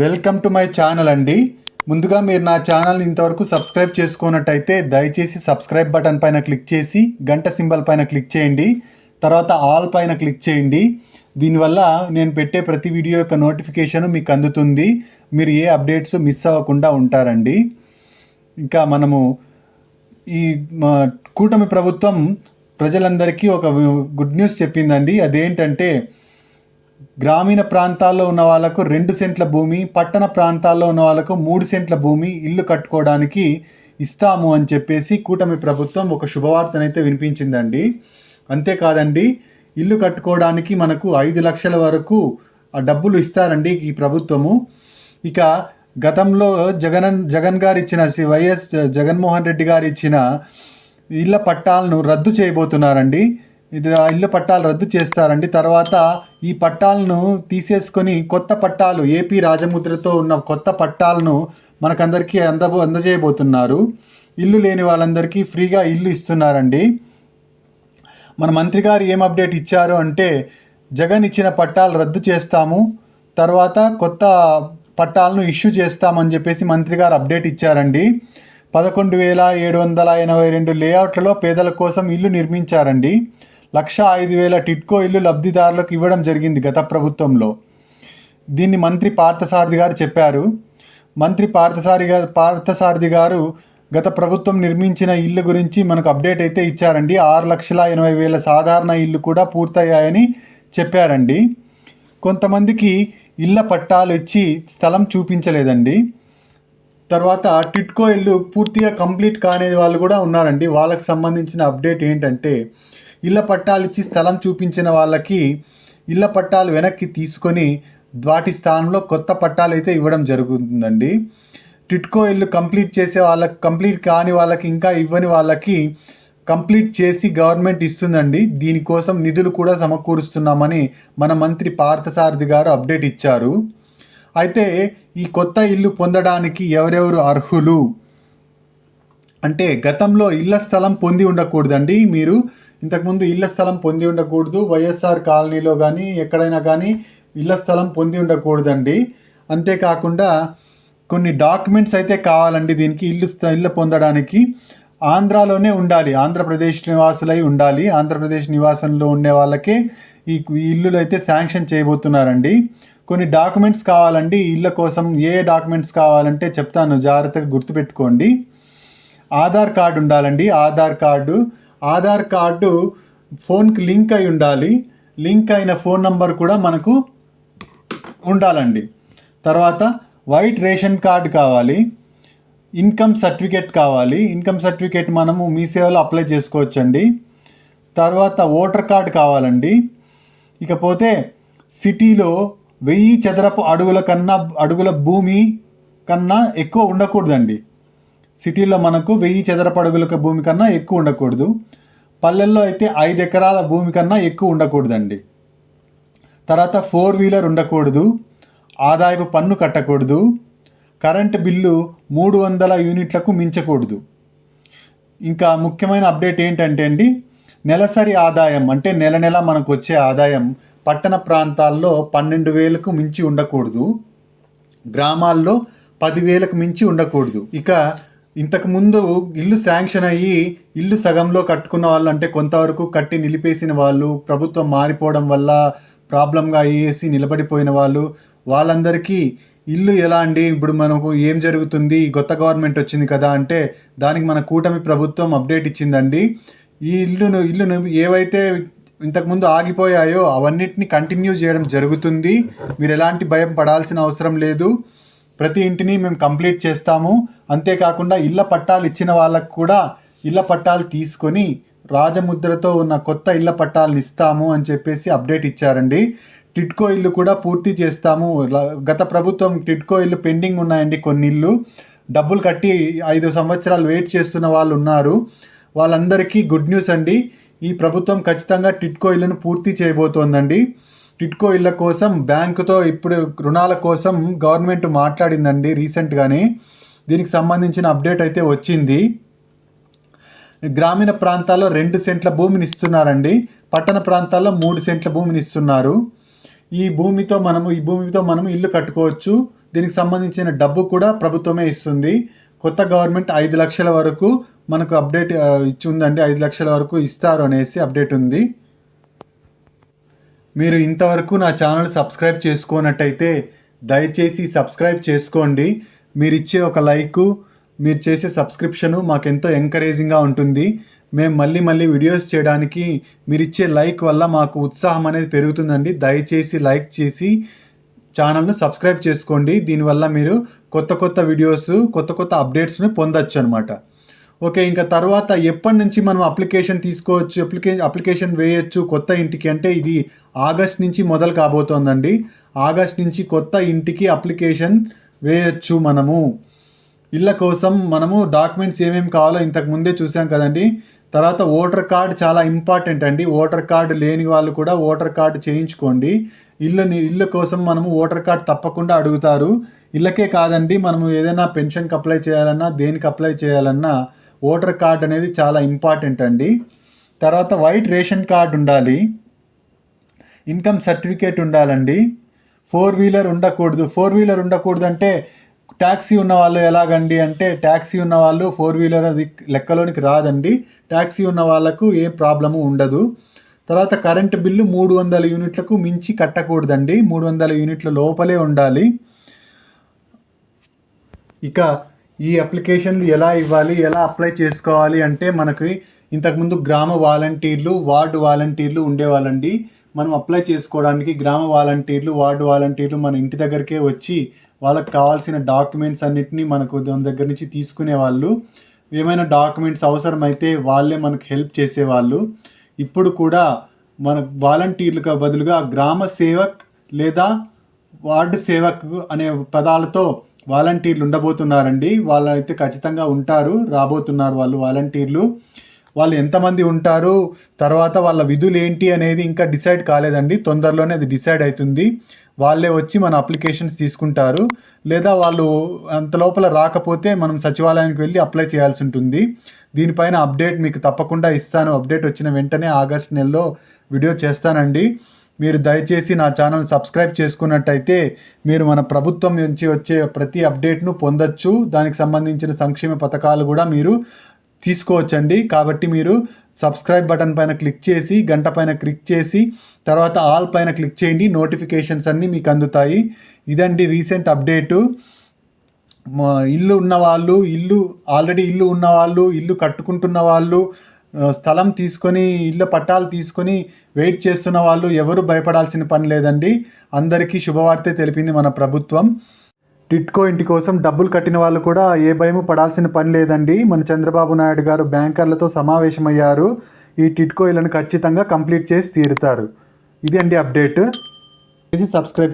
Welcome to my channel అండి. ముందుగా మీరు నా ఛానల్ని ఇంతవరకు సబ్స్క్రైబ్ చేసుకున్నట్టయితే దయచేసి సబ్స్క్రైబ్ బటన్ పైన క్లిక్ చేసి గంట సింబల్ పైన క్లిక్ చేయండి. తర్వాత ఆల్ పైన క్లిక్ చేయండి. దీనివల్ల నేను పెట్టే ప్రతి వీడియో యొక్క నోటిఫికేషన్ మీకు అందుతుంది. మీరు ఏ అప్డేట్స్ మిస్ అవ్వకుండా ఉంటారండి. ఇంకా మనము ఈ మా కూటమి ప్రభుత్వం ప్రజలందరికీ ఒక గుడ్ న్యూస్ చెప్పిందండి. అదేంటంటే గ్రామీణ ప్రాంతాల్లో ఉన్న వాళ్ళకు రెండు సెంట్ల భూమి పట్టణ ప్రాంతాల్లో ఉన్న వాళ్ళకు మూడు సెంట్ల భూమి ఇల్లు కట్టుకోవడానికి ఇస్తాము అని చెప్పేసి కూటమి ప్రభుత్వం ఒక శుభవార్తనైతే వినిపించిందండి. అంతేకాదండి ఇల్లు కట్టుకోవడానికి మనకు ఐదు లక్షల వరకు డబ్బులు ఇస్తారండి ఈ ప్రభుత్వము. ఇక గతంలో జగన్ జగన్ గారు ఇచ్చిన శ్రీ వైఎస్ జగన్మోహన్ రెడ్డి గారు ఇచ్చిన ఇళ్ళ పట్టాలను రద్దు చేయబోతున్నారండి. ఇది ఆ పట్టాలు రద్దు చేస్తారండి. తర్వాత ఈ పట్టాలను తీసేసుకొని కొత్త పట్టాలు ఏపీ రాజముద్రతో ఉన్న కొత్త పట్టాలను మనకందరికీ అంద అందజేయబోతున్నారు. ఇల్లు లేని వాళ్ళందరికీ ఫ్రీగా ఇల్లు ఇస్తున్నారండి. మన మంత్రి గారు ఏం అప్డేట్ ఇచ్చారు అంటే జగన్ ఇచ్చిన పట్టాలు రద్దు చేస్తాము తర్వాత కొత్త పట్టాలను ఇష్యూ చేస్తామని చెప్పేసి మంత్రి గారు అప్డేట్ ఇచ్చారండి. పదకొండు వేల ఏడు వందల ఎనభై రెండు లేఅవుట్లలో పేదల కోసం ఇల్లు నిర్మించారండి. లక్ష ఐదు వేల టిట్కో ఇల్లు లబ్ధిదారులకు ఇవ్వడం జరిగింది గత ప్రభుత్వంలో. దీన్ని మంత్రి పార్థసారథి గారు చెప్పారు. మంత్రి పార్థసారి గారు పార్థసారథి గారు గత ప్రభుత్వం నిర్మించిన ఇల్లు గురించి మనకు అప్డేట్ అయితే ఇచ్చారండి. ఆరు లక్షల ఎనభై వేల సాధారణ ఇల్లు కూడా పూర్తయ్యాయని చెప్పారండి. కొంతమందికి ఇళ్ళ పట్టాలు ఇచ్చి స్థలం చూపించలేదండి. తర్వాత టిట్కో ఇల్లు పూర్తిగా కంప్లీట్ కాని వాళ్ళు కూడా ఉన్నారండి. వాళ్ళకి సంబంధించిన అప్డేట్ ఏంటంటే ఇళ్ళ పట్టాలు ఇచ్చి స్థలం చూపించిన వాళ్ళకి ఇళ్ళ పట్టాలు వెనక్కి తీసుకొని వాటి స్థానంలో కొత్త పట్టాలు అయితే ఇవ్వడం జరుగుతుందండి. టిట్కో ఇల్లు కంప్లీట్ చేసే వాళ్ళకి కంప్లీట్ కాని వాళ్ళకి ఇంకా ఇవ్వని వాళ్ళకి కంప్లీట్ చేసి గవర్నమెంట్ ఇస్తుందండి. దీనికోసం నిధులు కూడా సమకూరుస్తున్నామని మన మంత్రి పార్థసారథి గారు అప్డేట్ ఇచ్చారు. అయితే ఈ కొత్త ఇల్లు పొందడానికి ఎవరెవరు అర్హులు? అంటే గతంలో ఇళ్ళ స్థలం పొంది ఉండకూడదండి. మీరు ఇంతకుముందు ఇళ్ళ స్థలం పొంది ఉండకూడదు. వైఎస్ఆర్ కాలనీలో కానీ ఎక్కడైనా కానీ ఇళ్ళ స్థలం పొంది ఉండకూడదండి. అంతేకాకుండా కొన్ని డాక్యుమెంట్స్ అయితే కావాలండి దీనికి ఇల్లు ఇల్లు పొందడానికి. ఆంధ్రాలోనే ఉండాలి. ఆంధ్రప్రదేశ్ నివాసులై ఉండాలి. ఆంధ్రప్రదేశ్ నివాసంలో ఉండే వాళ్ళకే ఈ ఇల్లులు అయితే శాంక్షన్ చేయబోతున్నారండి. కొన్ని డాక్యుమెంట్స్ కావాలండి. ఇళ్ళ కోసం ఏ డాక్యుమెంట్స్ కావాలంటే చెప్తాను. జాగ్రత్తగా గుర్తుపెట్టుకోండి. ఆధార్ కార్డు ఉండాలండి. ఆధార్ కార్డు ఆధార్ కార్డు ఫోన్కి లింక్ అయి ఉండాలి. లింక్ అయిన ఫోన్ నంబర్ కూడా మనకు ఉండాలండి. తర్వాత వైట్ రేషన్ కార్డు కావాలి. ఇన్కమ్ సర్టిఫికేట్ కావాలి. ఇన్కమ్ సర్టిఫికేట్ మనము మీ సేవలో అప్లై చేసుకోవచ్చండి. తర్వాత ఓటర్ కార్డు కావాలండి. ఇకపోతే సిటీలో వెయ్యి చదరపు అడుగుల కన్నా అడుగుల భూమి కన్నా ఎక్కువ ఉండకూడదండి. సిటీలో మనకు వెయ్యి చదరపడుగుల భూమి కన్నా ఎక్కువ ఉండకూడదు. పల్లెల్లో అయితే ఐదు ఎకరాల భూమి కన్నా ఎక్కువ ఉండకూడదండి. తర్వాత ఫోర్ వీలర్ ఉండకూడదు. ఆదాయపు పన్ను కట్టకూడదు. కరెంటు బిల్లు మూడు వందల యూనిట్లకు మించకూడదు. ఇంకా ముఖ్యమైన అప్డేట్ ఏంటంటే అండి నెలసరి ఆదాయం అంటే నెల నెల మనకు వచ్చే ఆదాయం పట్టణ ప్రాంతాల్లో పన్నెండు వేలకు మించి ఉండకూడదు. గ్రామాల్లో పదివేలకు మించి ఉండకూడదు. ఇక ఇంతకుముందు ఇల్లు శాంక్షన్ అయ్యి ఇల్లు సగంలో కట్టుకున్న వాళ్ళు అంటే కొంతవరకు కట్టి నిలిపేసిన వాళ్ళు ప్రభుత్వం మారిపోవడం వల్ల ప్రాబ్లంగా అయ్యేసి నిలబడిపోయిన వాళ్ళు వాళ్ళందరికీ ఇల్లు ఎలా అండి? ఇప్పుడు మనకు ఏం జరుగుతుంది? కొత్త గవర్నమెంట్ వచ్చింది కదా అంటే దానికి మన కూటమి ప్రభుత్వం అప్డేట్ ఇచ్చిందండి. ఈ ఇల్లును ఇల్లును ఏవైతే ఇంతకుముందు ఆగిపోయాయో అవన్నిటిని కంటిన్యూ చేయడం జరుగుతుంది. మీరు ఎలాంటి భయం పడాల్సిన అవసరం లేదు. ప్రతి ఇంటిని మేము కంప్లీట్ చేస్తాము. అంతేకాకుండా ఇళ్ళ పట్టాలు ఇచ్చిన వాళ్ళకు కూడా ఇళ్ళ పట్టాలు తీసుకొని రాజముద్రతో ఉన్న కొత్త ఇళ్ళ పట్టాలను ఇస్తాము అని చెప్పేసి అప్డేట్ ఇచ్చారండి. టిట్కో ఇల్లు కూడా పూర్తి చేస్తాము. గత ప్రభుత్వం టిట్కో ఇల్లు పెండింగ్ ఉన్నాయండి కొన్ని ఇల్లు. డబ్బులు కట్టి ఐదు సంవత్సరాలు వెయిట్ చేస్తున్న వాళ్ళు ఉన్నారు. వాళ్ళందరికీ గుడ్ న్యూస్ అండి. ఈ ప్రభుత్వం ఖచ్చితంగా టిట్కో ఇల్లును పూర్తి చేయబోతోందండి. టిట్కో ఇళ్ళ కోసం బ్యాంకుతో ఇప్పుడు రుణాల కోసం గవర్నమెంట్ మాట్లాడిందండి రీసెంట్గానే. దీనికి సంబంధించిన అప్డేట్ అయితే వచ్చింది. గ్రామీణ ప్రాంతాల్లో రెండు సెంట్ల భూమిని ఇస్తున్నారండి. పట్టణ ప్రాంతాల్లో మూడు సెంట్ల భూమిని ఇస్తున్నారు. ఈ భూమితో మనము ఈ భూమితో మనము ఇల్లు కట్టుకోవచ్చు. దీనికి సంబంధించిన డబ్బు కూడా ప్రభుత్వమే ఇస్తుంది. కొత్త గవర్నమెంట్ ఐదు లక్షల వరకు మనకు అప్డేట్ ఇచ్చి ఉందండి. ఐదు లక్షల వరకు ఇస్తారు అనేసి అప్డేట్ ఉంది. మీరు ఇంతవరకు నా ఛానల్ సబ్స్క్రైబ్ చేసుకోనట్టయితే దయచేసి సబ్స్క్రైబ్ చేసుకోండి. మీరు ఇచ్చే ఒక లైకు మీరు చేసే సబ్స్క్రిప్షను మాకెంతో ఎంకరేజింగ్గా ఉంటుంది. మేము మళ్ళీ మళ్ళీ వీడియోస్ చేయడానికి మీరు ఇచ్చే లైక్ వల్ల మాకు ఉత్సాహం అనేది పెరుగుతుందండి. దయచేసి లైక్ చేసి ఛానల్ను సబ్స్క్రైబ్ చేసుకోండి. దీనివల్ల మీరు కొత్త కొత్త వీడియోస్ కొత్త కొత్త అప్డేట్స్ను పొందొచ్చు అనమాట ఓకే ఇంకా తర్వాత ఎప్పటి నుంచి మనం అప్లికేషన్ తీసుకోవచ్చు అప్లికే అప్లికేషన్ వేయచ్చు కొత్త ఇంటికి అంటే ఇది ఆగస్ట్ నుంచి మొదలు కాబోతోందండి. ఆగస్ట్ నుంచి కొత్త ఇంటికి అప్లికేషన్ వేయచ్చు మనము. ఇళ్ళ కోసం మనము డాక్యుమెంట్స్ ఏమేమి కావాలో ఇంతకు ముందే చూసాం కదండి. తర్వాత ఓటర్ కార్డ్ చాలా ఇంపార్టెంట్ అండి. ఓటర్ కార్డు లేని వాళ్ళు కూడా ఓటర్ కార్డు చేయించుకోండి. ఇల్లు ఇల్లు కోసం మనము ఓటర్ కార్డ్ తప్పకుండా అడుగుతారు. ఇళ్ళకే కాదండి మనము ఏదైనా పెన్షన్కి అప్లై చేయాలన్నా దేనికి అప్లై చేయాలన్నా ఓటర్ కార్డ్ అనేది చాలా ఇంపార్టెంట్ అండి. తర్వాత వైట్ రేషన్ కార్డ్ ఉండాలి. ఇన్కమ్ సర్టిఫికేట్ ఉండాలండి. ఫోర్ వీలర్ ఉండకూడదు. ఫోర్ వీలర్ ఉండకూడదు అంటే ట్యాక్సీ ఉన్న వాళ్ళు ఎలాగండి అంటే ట్యాక్సీ ఉన్న వాళ్ళు ఫోర్ వీలర్ అది లెక్కలోనికి రాదండి. ట్యాక్సీ ఉన్న వాళ్ళకు ఏ ప్రాబ్లము ఉండదు. తర్వాత కరెంటు బిల్లు మూడు వందల యూనిట్లకు మించి కట్టకూడదండి. మూడు వందల యూనిట్ల లోపలే ఉండాలి. ఇక ఈ అప్లికేషన్లు ఎలా ఇవ్వాలి ఎలా అప్లై చేసుకోవాలి అంటే మనకి ఇంతకుముందు గ్రామ వాలంటీర్లు వార్డు వాలంటీర్లు ఉండేవాళ్ళండి. మనం అప్లై చేసుకోవడానికి గ్రామ వాలంటీర్లు వార్డు వాలంటీర్లు మన ఇంటి దగ్గరికే వచ్చి వాళ్ళకి కావాల్సిన డాక్యుమెంట్స్ అన్నిటినీ మనకు దాని దగ్గర నుంచి తీసుకునే వాళ్ళు ఏమైనా డాక్యుమెంట్స్ అవసరమైతే వాళ్ళే మనకు హెల్ప్ చేసేవాళ్ళు. ఇప్పుడు కూడా మన వాలంటీర్లకు బదులుగా గ్రామ సేవక్ లేదా వార్డు సేవక్ అనే పదాలతో వాలంటీర్లు ఉండబోతున్నారండి. వాళ్ళైతే ఖచ్చితంగా ఉంటారు. రాబోతున్నారు వాళ్ళు వాలంటీర్లు. వాళ్ళు ఎంతమంది ఉంటారు? తర్వాత వాళ్ళ విధులు ఏంటి అనేది ఇంకా డిసైడ్ కాలేదండి. తొందరలోనే అది డిసైడ్ అవుతుంది. వాళ్ళే వచ్చి మన అప్లికేషన్స్ తీసుకుంటారు. లేదా వాళ్ళు అంత లోపల రాకపోతే మనం సచివాలయానికి వెళ్ళి అప్లై చేయాల్సి ఉంటుంది. దీనిపైన అప్డేట్ మీకు తప్పకుండా ఇస్తాను. అప్డేట్ వచ్చిన వెంటనే ఆగస్ట్ నెలలో వీడియో చేస్తానండి. మీరు దయచేసి నా ఛానల్ సబ్స్క్రైబ్ చేసుకున్నట్టయితే మీరు మన ప్రభుత్వం నుంచి వచ్చే ప్రతి అప్డేట్ను పొందొచ్చు. దానికి సంబంధించిన సంక్షేమ పథకాలు కూడా మీరు తీసుకోవచ్చండి. కాబట్టి మీరు సబ్స్క్రైబ్ బటన్ పైన క్లిక్ చేసి గంట పైన క్లిక్ చేసి తర్వాత ఆల్ పైన క్లిక్ చేయండి. నోటిఫికేషన్స్ అన్నీ మీకు అందుతాయి. ఇదండి రీసెంట్ అప్డేటు. ఇల్లు ఉన్నవాళ్ళు ఇల్లు ఆల్రెడీ ఇల్లు ఉన్నవాళ్ళు ఇల్లు కట్టుకుంటున్న వాళ్ళు స్థలం తీసుకొని ఇళ్ళ పట్టాలు తీసుకొని వెయిట్ చేస్తున్న వాళ్ళు ఎవరు భయపడాల్సిన పని లేదండి. అందరికీ శుభవార్తే తెలిపింది మన ప్రభుత్వం. టిట్కో ఇంటి కోసం డబ్బులు కట్టిన వాళ్ళు కూడా ఏ భయము పడాల్సిన పని లేదండి. మన చంద్రబాబు నాయుడు గారు బ్యాంకర్లతో సమావేశమయ్యారు. ఈ టిట్కో ఇళ్ళను ఖచ్చితంగా కంప్లీట్ చేసి తీరుతారు. ఇది అండి అప్డేట్. చేసి సబ్స్క్రైబ్